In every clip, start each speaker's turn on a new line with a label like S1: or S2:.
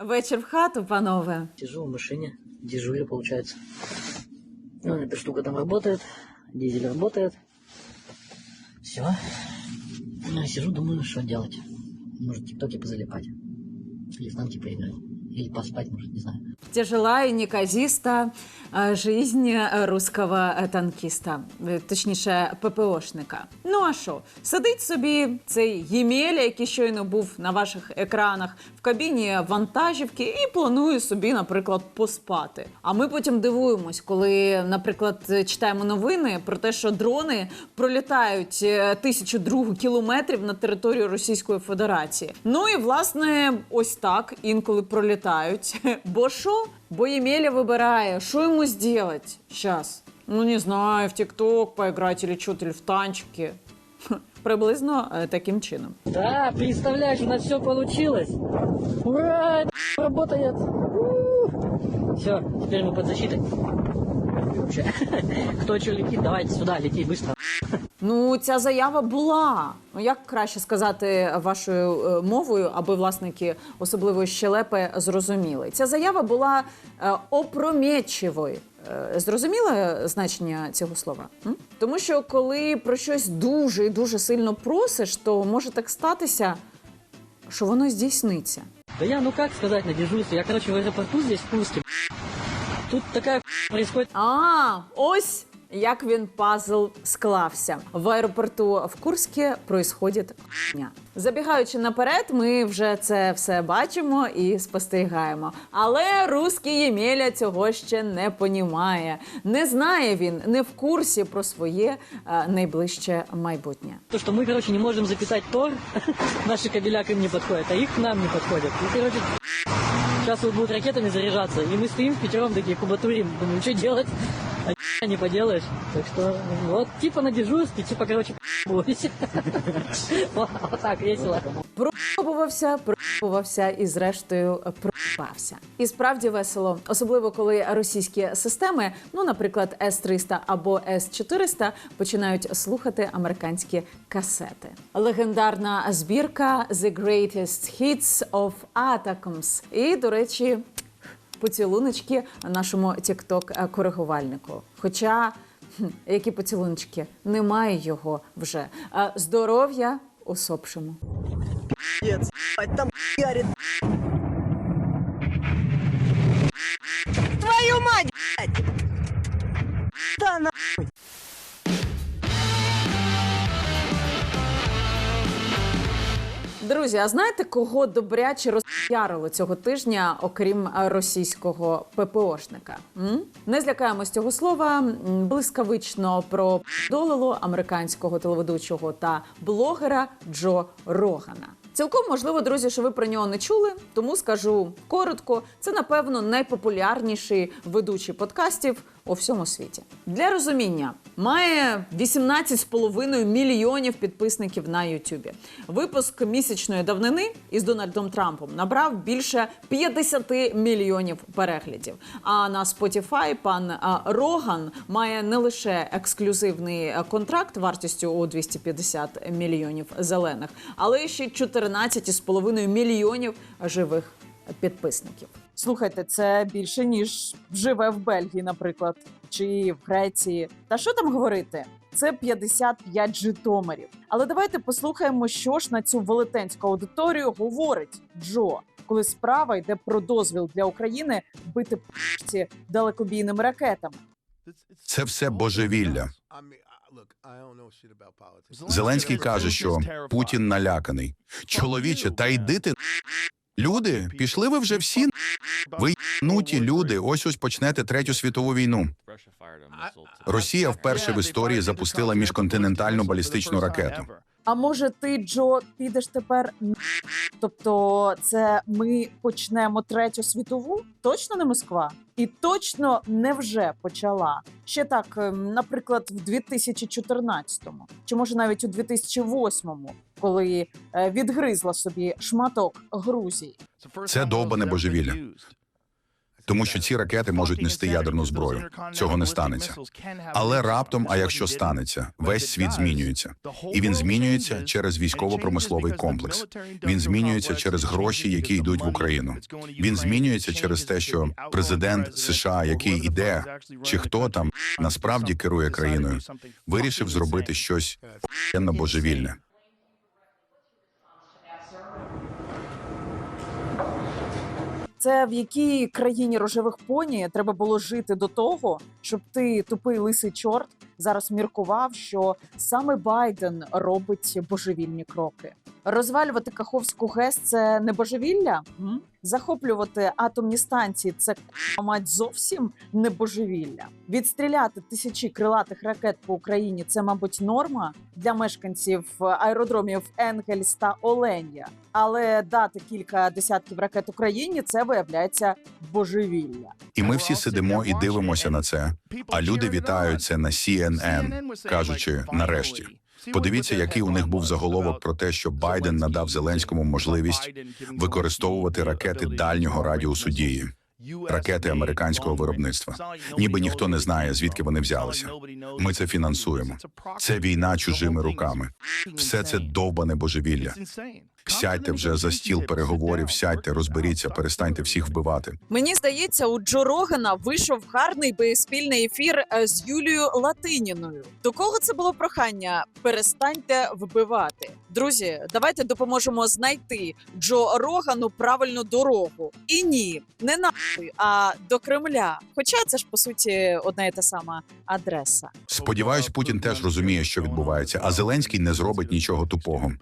S1: Вечір в хату, панове.
S2: Сижу в машине, дежурю, получается. Ну, эта штука там работает, дизель работает. Все. Ну, и сижу, думаю, что делать. Может, в ТикТоке позалипать. Или в танки поиграть. Или поспать, может, не знаю.
S1: Тяжела и неказиста е, жизнь русского е, танкіста, е, точніше ППОшника. Ну а що? Сидить собі цей Ємеля, який щойно був на ваших екранах в кабіні вантажівки, і планує собі, наприклад, поспати. А ми потім дивуємось, коли, наприклад, читаємо новини про те, що дрони пролітають е, тисячу другу кілометрів на територію Російської Федерації. Ну і власне, ось так інколи пролітають. Бо що? Бо Ємеля вибирає, що йому зробити зараз. Ну, не знаю, в ТикТок поиграть или что-то, или в танчики. Приблизно е, таким чином.
S2: Да, представляешь, у нас все получилось. Ура! Работает. Все, теперь мы под защитой. Кто что летит, давайте сюда, лети быстро.
S1: Ну, ця заява була. Ну, як краще сказати вашою е, мовою, аби власники особливої щелепи зрозуміли. Ця заява була е, опрометчивою. Е, Зрозуміле значення цього слова? М? Тому що коли про щось дуже і дуже сильно просиш, то може так статися, що воно здійсниться.
S2: Да я, ну как сказать, на дежурстве. Я, короче, в аэропорту здесь, в Курске. Тут такая происходит.
S1: А, ось як він пазл склався. В аеропорту в Курське происходить х**ня. Забігаючи наперед, ми вже це все бачимо і спостерігаємо. Але русський Ємеля цього ще не понімає. Не знає він, не в курсі про своє е, найближче майбутнє.
S2: То, что мы, короче, не можем записать Тор, наши кабеля к не подходят, а к нам не подходят. И, короче, сейчас вот ракетами заряжаться, и мы стоим в пятером такие кубатурим, думаем, что делать? А не поделаешь. Так что вот типа на дежурстве, типа, короче. Вот так весело.
S1: Пробувався, пробувався і зрештою пробався. І справді весело, особливо коли російські системи, ну наприклад, С-300 або С-400, починають слухати американські касети. Легендарна збірка The Greatest Hits of Atoms. І, до речі, поцілуночки нашому тікток коригувальнику. Хоча які поцілуночки, немає його вже. Здоров'я усопшому.
S3: Там ярит. Твою мать, блядь! Да на...
S1: Друзі, а знаєте, кого добряче розпіарило цього тижня, окрім е, російського ППОшника? М? Не злякаємось цього слова. Блискавично продолило американського телеведучого та блогера Джо Рогана. Цілком можливо, друзі, що ви про нього не чули, тому скажу коротко. Це напевно найпопулярніший ведучий подкастів у всьому світі. Для розуміння має 18,5 мільйонів підписників на Ютубі. Випуск місячної давнини із Дональдом Трампом набрав більше 50 мільйонів переглядів. А на Spotify пан Роган має не лише ексклюзивний е, контракт вартістю у 250 мільйонів зелених, але ще й 14,5 мільйонів живих підписників. Слухайте, це більше ніж живе в Бельгії, наприклад, чи в Греції. Та що там говорити? Це 55 житомирів. Але давайте послухаємо, що ж на цю велетенську аудиторію говорить Джо, коли справа йде про дозвіл для України бити п***ці далекобійними ракетами.
S4: Це все божевілля. Зеленський каже, що Путін наляканий. Чоловіче, та йди ти. Люди, пішли ви вже всі. Ви нуті люди. Ось ось почнете третю світову війну. Росія вперше в історії запустила міжконтинентальну балістичну ракету.
S1: А може, ти, Джо, підеш тепер? Тобто, це ми почнемо третю світову? Точно не Москва? І точно не вже почала. Ще так, ем, наприклад, в 2014-му, чи може навіть у 2008-му, коли е, відгризла собі шматок Грузії.
S4: Це довбане божевілля. Тому що ці ракети можуть нести ядерну зброю. Цього не станеться. Але раптом, а якщо станеться, весь світ змінюється, і він змінюється через військово-промисловий комплекс. Він змінюється через гроші, які йдуть в Україну. Він змінюється через те, що президент США, який іде, чи хто там насправді керує країною, вирішив зробити щось божевільне.
S1: Це в якій країні рожевих поні треба було жити до того, щоб ти тупий лисий чорт зараз міркував, що саме Байден робить божевільні кроки. Розвалювати Каховську ГЕС це не божевілля? Захоплювати атомні станції це мать зовсім не божевілля. Відстріляти тисячі крилатих ракет по Україні це, мабуть, норма для мешканців аеродромів Енгельс та Оленя. Але дати кілька десятків ракет Україні це виявляється божевілля.
S4: І ми всі сидимо і дивимося на це. А люди вітають це на CNN, кажучи нарешті. Подивіться, який у них був заголовок про те, що Байден надав Зеленському можливість використовувати ракети дальнього радіусу дії, ракети американського виробництва. Ніби ніхто не знає, звідки вони взялися. Ми це фінансуємо. Це війна чужими руками. Все це довбане божевілля. Сядьте вже за стіл переговорів, сядьте, розберіться, перестаньте всіх вбивати.
S1: Мені здається, у Джо Рогана вийшов гарний спільний ефір е, з Юлією Латиніною. До кого це було прохання? Перестаньте вбивати. Друзі, давайте допоможемо знайти Джо Рогану правильну дорогу. І ні, не нахуй, а до Кремля. Хоча це ж по суті одна і та сама адреса.
S4: Сподіваюсь, Путін теж розуміє, що відбувається, а Зеленський не зробить нічого тупого.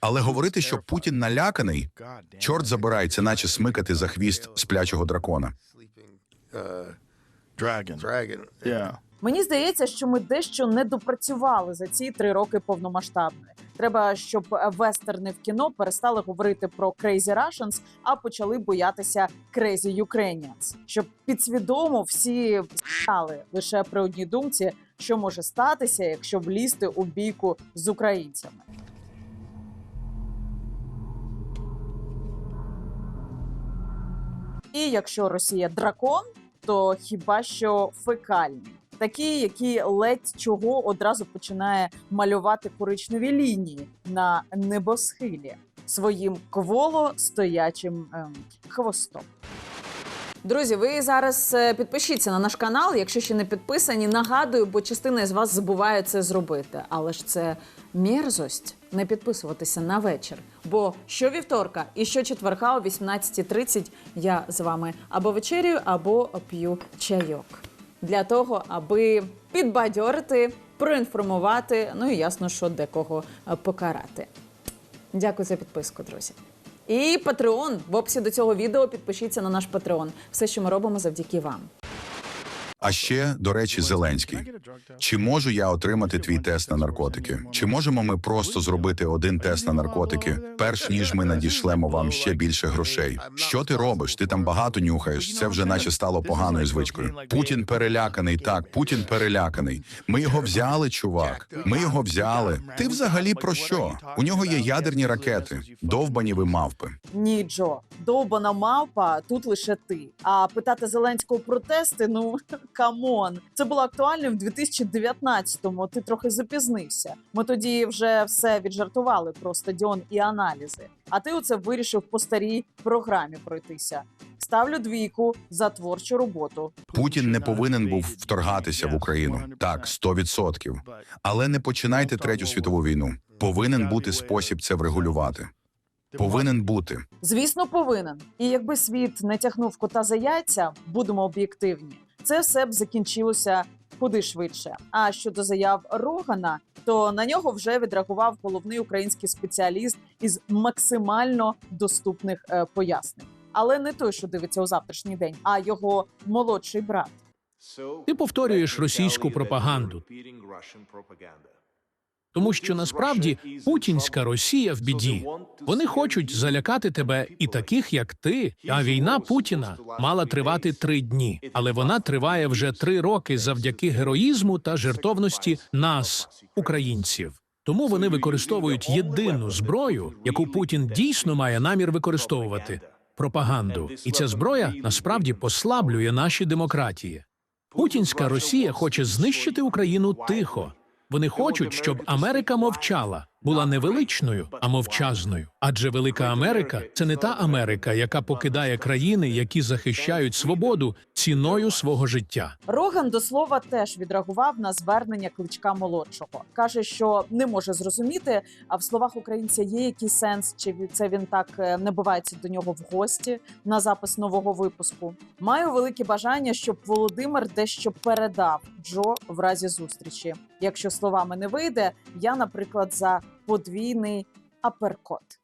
S4: Але говорити, що Путін наляканий, чорт забирай, це наче смикати за хвіст сплячого дракона.
S5: Yeah.
S1: Мені здається, що ми дещо не допрацювали за ці три роки повномасштабної. Треба, щоб вестерни в кіно перестали говорити про Crazy Russians, а почали боятися Crazy Ukrainians. Щоб підсвідомо всі стали лише при одній думці, що може статися, якщо влізти у бійку з українцями. І якщо Росія дракон, то хіба що фекальний. Такі, які ледь чого одразу починає малювати коричневі лінії на небосхилі своїм кволо стоячим ем, хвостом. Друзі, ви зараз е, підпишіться на наш канал, якщо ще не підписані. Нагадую, бо частина з вас забуває це зробити. Але ж це мерзость не підписуватися на вечір. Бо щовівторка і щочетверга о 18.30 я з вами або вечерюю, або п'ю чайок. Для того, аби підбадьорити, проінформувати, ну і ясно, що декого е, покарати. Дякую за підписку, друзі. І Патреон В описі до цього відео підпишіться на наш Патреон. Все, що ми робимо завдяки вам.
S4: А ще, до речі, Зеленський. Чи можу я отримати твій тест на наркотики? Чи можемо ми просто зробити один тест на наркотики, перш ніж ми надішлемо вам ще більше грошей? Що ти робиш? Ти там багато нюхаєш. Це вже наче стало поганою звичкою. Путін переляканий. Так, Путін переляканий. Ми його взяли, чувак. Ми його взяли. Ти взагалі про що? У нього є ядерні ракети. Довбані ви мавпи.
S1: Ні, Джо, довбана мавпа, тут лише ти. А питати Зеленського про тести, ну камон. Це було актуальним в 2019-му. Ти трохи запізнився. Ми тоді вже все віджартували про стадіон і аналізи. А ти оце вирішив по старій програмі пройтися. Ставлю двійку за творчу роботу.
S4: Путін не повинен був вторгатися в Україну. Так, 100%. Але не починайте третю світову війну. Повинен бути спосіб це врегулювати. Повинен бути.
S1: Звісно, повинен. І якби світ не тягнув кота за яйця, будемо об'єктивні. Це все б закінчилося куди швидше. А щодо заяв Рогана, то на нього вже відреагував головний український спеціаліст із максимально доступних е, пояснень. Але не той, що дивиться у завтрашній день, а його молодший брат.
S6: Ти повторюєш російську пропаганду. Тому що насправді путінська Росія в біді. Вони хочуть залякати тебе і таких, як ти. А війна Путіна мала тривати три дні, але вона триває вже три роки завдяки героїзму та жертовності нас, українців. Тому вони використовують єдину зброю, яку Путін дійсно має намір використовувати пропаганду. І ця зброя насправді послаблює наші демократії. Путінська Росія хоче знищити Україну тихо. Вони хочуть, щоб Америка мовчала, була не величною, а мовчазною. Адже велика Америка це не та Америка, яка покидає країни, які захищають свободу ціною свого життя.
S1: Роган до слова теж відреагував на звернення кличка молодшого. каже, що не може зрозуміти, а в словах українця є якийсь сенс, чи це він так е, набивається до нього в гості на запис нового випуску. Маю велике бажання, щоб Володимир дещо передав Джо в разі зустрічі. Якщо словами не вийде, я, наприклад, за подвійний аперкот.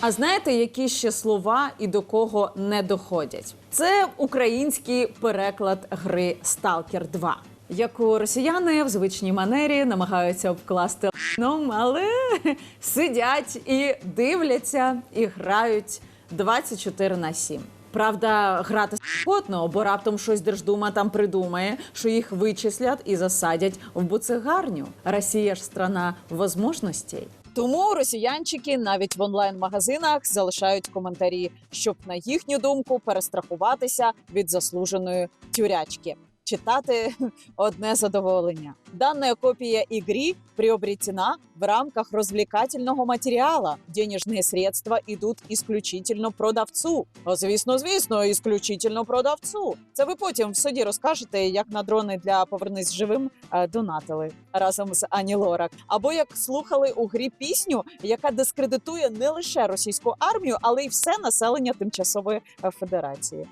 S1: А знаєте, які ще слова і до кого не доходять? Це український переклад гри Сталкер 2 яку росіяни в звичній манері намагаються обкласти ном, але сидять і дивляться і грають 24 на 7. Правда, грати скотно, бо раптом щось Держдума там придумає, що їх вичислять і засадять в буцегарню. Росія ж страна возможностей. Тому росіянчики навіть в онлайн-магазинах залишають коментарі, щоб на їхню думку перестрахуватися від заслуженої тюрячки. Читати одне задоволення. Дана копия игры приобретена в рамках развлекательного материала. Денежные средства идуть исключительно продавцу. О, Звісно, звісно, исключительно продавцу. Це ви потім в суді розкажете, як на дрони для повернись живим е, донатили разом з Ані Лорак. Або як слухали у грі пісню, яка дискредитує не лише російську армію, але й все населення тимчасової федерації.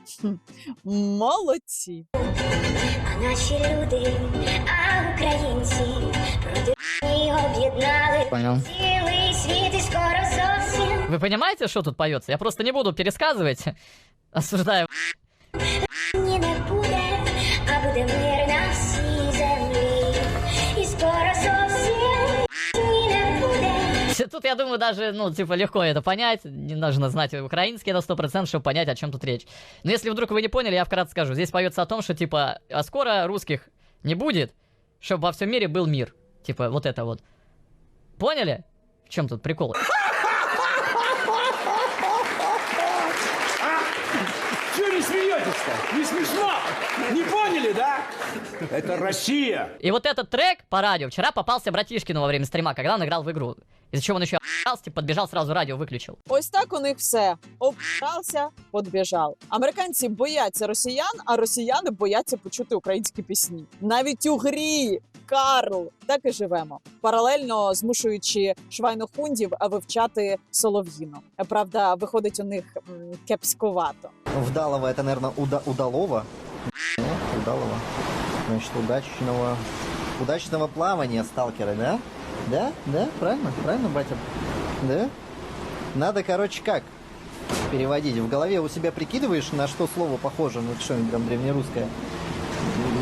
S1: Молодці.
S5: Наші люди, а українці проти об'єднали
S7: Понял.
S5: цілий світ і скоро зовсім
S7: Вы понимаете, что тут поется? Я просто не буду пересказывать, осуждаю.
S5: ні не буде, а буде мир
S7: Тут, я думаю, даже, ну, типа, легко это понять. Не нужно знать украинский на 100%, чтобы понять, о чем тут речь. Но если вдруг вы не поняли, я вкратце скажу. Здесь поется о том, что, типа, а скоро русских не будет, чтобы во всем мире был мир. Типа, вот это вот. Поняли? В чем тут прикол?
S8: Чего не смеетесь-то? Не смешно? Не поняли, да? Это Россия.
S7: И вот этот трек по радио вчера попался братишкину во время стрима, когда он играл в игру. Из-за чего он еще охуялся, типа, подбежал сразу радио выключил.
S1: Ось так у них все обрався, подбіжав. Американці бояться росіян, а росіяни бояться почути українські пісні. Навіть у грі Карл так і живемо, паралельно змушуючи швайнохундів вивчати солов'їну. Правда, виходить у них м, кепськувато.
S9: Вдалова это, наверное, уда удалова. Ну, удалова. Значит, удачного, удачного плавания сталкера, да? Да? Да? Правильно? Правильно, батя? Да? Надо, короче, как переводить? В голове у себя прикидываешь, на что слово похоже, ну, что-нибудь там древнерусское.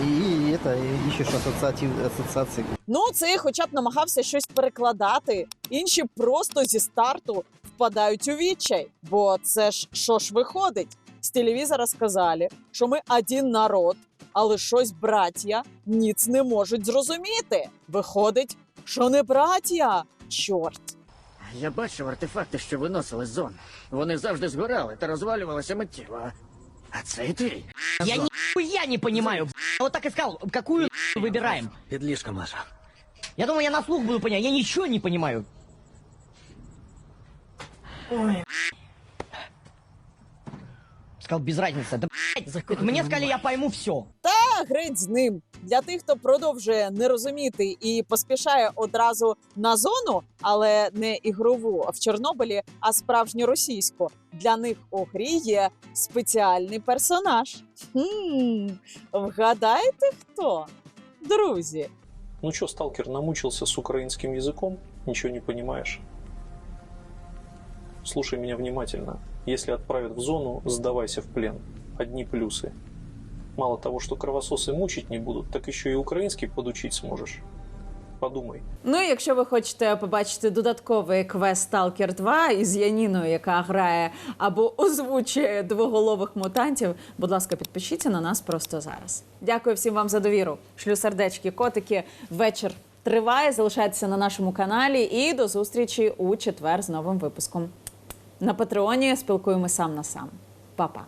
S9: И это, и ищешь ассоциации.
S1: Ну, цей хоча б намагався щось перекладати. Інші просто зі старту впадають у відчай. Бо це ж що ж виходить? З телевізора сказали, що ми один народ, але щось браття ніц не можуть зрозуміти. Виходить, що не браття. Чорт.
S10: Я бачив артефакти, що виносили з зон. Вони завжди згорали та розвалювалися миттєво. А це і ти.
S11: Я нихуя не понимаю. вот так и сказал, какую выбираем.
S10: Підліжка, Маша.
S11: Я думаю, я на слух буду понять. Я ничего не понимаю. Сказал, без разницы. Да, блядь, мне сказали, я пойму все.
S1: Та греть з ним для тих, хто продовжує не розуміти і поспішає одразу на зону, але не ігрову в Чорнобилі, а справжню російську. Для них у грі є спеціальний персонаж. Хм, вгадайте хто? Друзі,
S12: Ну чё, сталкер, намучился с украинским языком? Ничего не понимаешь? Слушай меня внимательно. Если отправят в зону, сдавайся в плен. Одни плюсы. Мало того, что кровососы мучить не будут, так еще и украинский подучить сможешь. Подумай.
S1: Ну і якщо ви хочете побачити додатковий квест Stalker 2 із Яніною, яка грає або озвучує двоголових мутантів, будь ласка, підпишіться на нас просто зараз. Дякую всім вам за довіру. Шлю сердечки, котики. Вечір триває. Залишайтеся на нашому каналі і до зустрічі у четвер з новим випуском. На Патреоні спілкуємося сам на сам. Па-па.